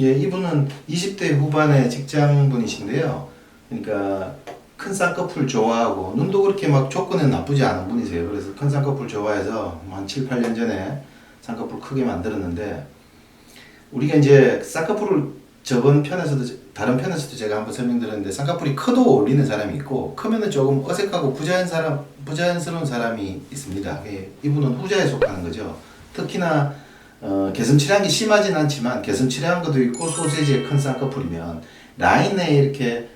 예, 이분은 20대 후반의 직장분이신데요. 그러니까 큰 쌍꺼풀 좋아하고 눈도 그렇게 막 조건은 나쁘지 않은 분이세요. 그래서 큰 쌍꺼풀 좋아해서 한 7, 8년 전에 쌍꺼풀 크게 만들었는데 우리가 이제 쌍꺼풀을 저번 편에서도 다른 편에서도 제가 한번 설명드렸는데 쌍꺼풀이 커도 어울리는 사람이 있고 크면은 조금 어색하고 부자연 사람 부자연스러운 사람이 있습니다. 예, 이분은 후자에 속하는 거죠. 특히나 어, 개슴 칠한이 심하진 않지만 개슴 칠한 것도 있고 소세지의 큰 쌍꺼풀이면 라인에 이렇게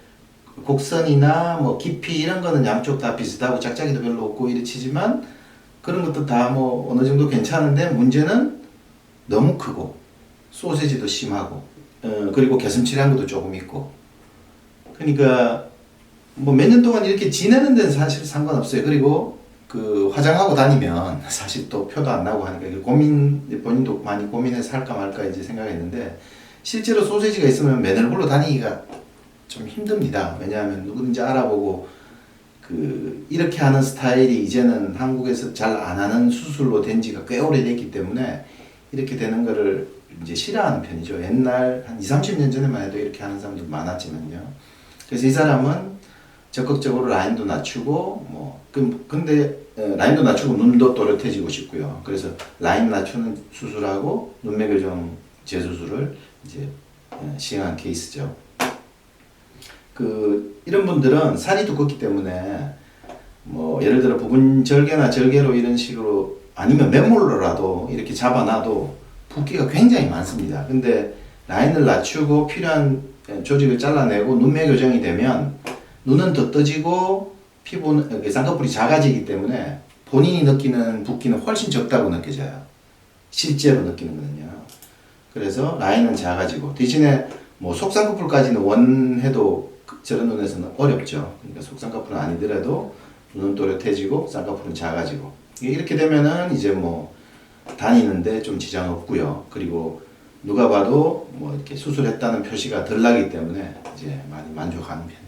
곡선이나 뭐 깊이 이런 거는 양쪽 다 비슷하고 짝짝이도 별로 없고 이렇지만 그런 것도 다 뭐 어느 정도 괜찮은데 문제는 너무 크고 소세지도 심하고 어, 그리고 개슴 칠한 것도 조금 있고 그러니까 뭐 몇 년 동안 이렇게 지내는 데는 사실 상관없어요. 그리고 그 화장하고 다니면 사실 또 표도 안 나고 하니까 고민 본인도 많이 고민해서 할까 말까 이제 생각했는데 실제로 소세지가 있으면 맨 얼굴로 다니기가 좀 힘듭니다. 왜냐하면 누구든지 알아보고 그 이렇게 하는 스타일이 이제는 한국에서 잘 안 하는 수술로 된 지가 꽤 오래됐기 때문에 이렇게 되는 거를 이제 싫어하는 편이죠. 옛날 한 2, 30년 전에만 해도 이렇게 하는 사람들 많았지만요. 그래서 이 사람은 적극적으로 라인도 낮추고 뭐 그- 근데 어, 라인도 낮추고 눈도 또렷해지고 싶고요. 그래서 라인 낮추는 수술하고 눈매 교정 재수술을 이제 어, 시행한 케이스죠. 그 이런 분들은 살이 두껍기 때문에 뭐 예를 들어 부분 절개나 절개로 이런 식으로 아니면 맨몰로라도 이렇게 잡아놔도 붓기가 굉장히 많습니다. 근데 라인을 낮추고 필요한 조직을 잘라내고 눈매 교정이 되면 눈은 더 떠지고 피부는 이렇게 쌍꺼풀이 작아지기 때문에 본인이 느끼는 붓기는 훨씬 적다고 느껴져요. 실제로 느끼는 거는요. 그래서 라인은 작아지고 대신에 뭐 속쌍꺼풀까지는 원해도 그- 저런 눈에서는 어렵죠. 그러니까 속쌍꺼풀은 아니더라도 눈은 또렷해지고 쌍꺼풀은 작아지고 이렇게 되면은 이제 뭐 다니는데 좀 지장 없고요. 그리고 누가 봐도 뭐 이렇게 수술했다는 표시가 덜 나기 때문에 이제 많이 만족하는 편입니다.